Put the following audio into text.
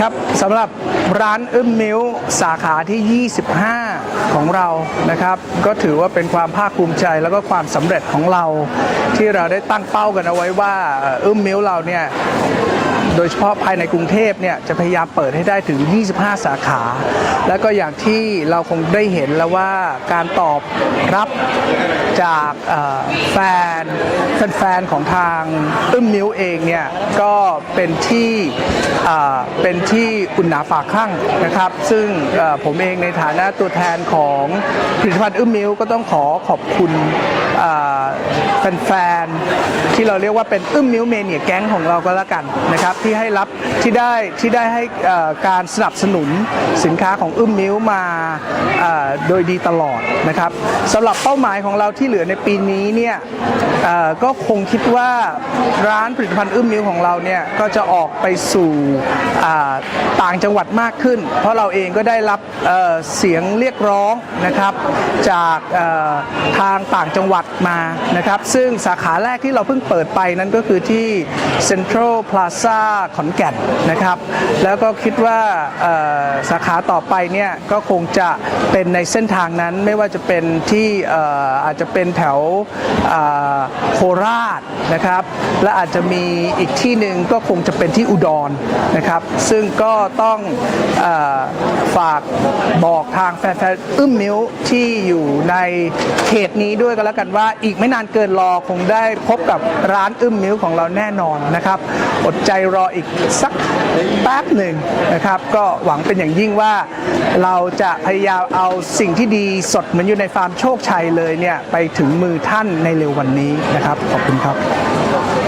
ครับสำหรับร้านอึ้มมิ้วสาขาที่ 25 ของเรานะครับ ก็ถือว่าเป็นความภาคภูมิใจแล้วก็ความสำเร็จของเรา ที่เราได้ตั้งเป้ากันเอาไว้ว่าอึ้มมิ้วเราเนี่ย โดยเฉพาะภายในกรุงเทพเนี่ยจะพยายามเปิดให้ได้ถึง 25 สาขา แล้วก็อย่างที่เราคงได้เห็นแล้วว่าการตอบรับจากแฟนแฟนของทางอึ้มมิ้วเองเนี่ยก็เป็นที่เป็นที่อุ่นหนาฝากข้างนะครับ ซึ่งผมเองในฐานะตัวแทนของผลิตภัณฑ์อึ้มมิ้วก็ต้องขอขอบคุณแฟนๆที่เราเรียกว่าเป็นอึ้มมิ้วเมเนียแก๊งของเราก็แล้วกันนะครับที่ให้รับที่ได้ที่ได้ให้การสนับสนุนสินค้าของอึ้มมิ้วมาโดยดีตลอดนะครับสำหรับเป้าหมายของเราที่เหลือในปีนี้เนี่ยก็คงคิดว่าร้านผลิตภัณฑ์อึ้มมิ้วของเราเนี่ยก็จะออกไปสู่ต่างจังหวัดมากขึ้น เพราะเราเองก็ได้รับเสียงเรียกร้องนะครับจากทางต่างจังหวัดมานะครับ ซึ่งสาขาแรกที่เราเพิ่งเปิดไปนั้นก็คือที่ Central Plaza ขอนแก่นนะครับ แล้วก็คิดว่าสาขาต่อไปเนี่ยก็คงจะเป็นในเส้นทางนั้นไม่ว่าจะเป็นที่อาจจะเป็นแถว โคราชนะครับ และอาจจะมีอีกที่หนึ่งก็คงจะเป็นที่อุดรนะครับ ซึ่งก็ต้องอฝากบอกทางแฟนๆอึ้มมิ้วที่อยู่ในเขตนี้ด้วยก็แล้วกันว่า อีกไม่นานเกินรอคงได้พบกับร้านอึ้มมิ้วของเราแน่นอนนะครับ อดใจรออีกสักแป๊บหนึ่งนะครับ ก็หวังเป็นอย่างยิ่งว่าเราจะพยายามเอาสิ่งที่ดีสดเหมือนอยู่ในฟาร์มโชคชัยเลยเนี่ยไปถึงมือท่านในเร็ววันนี้นะครับครับ ขอบคุณครับ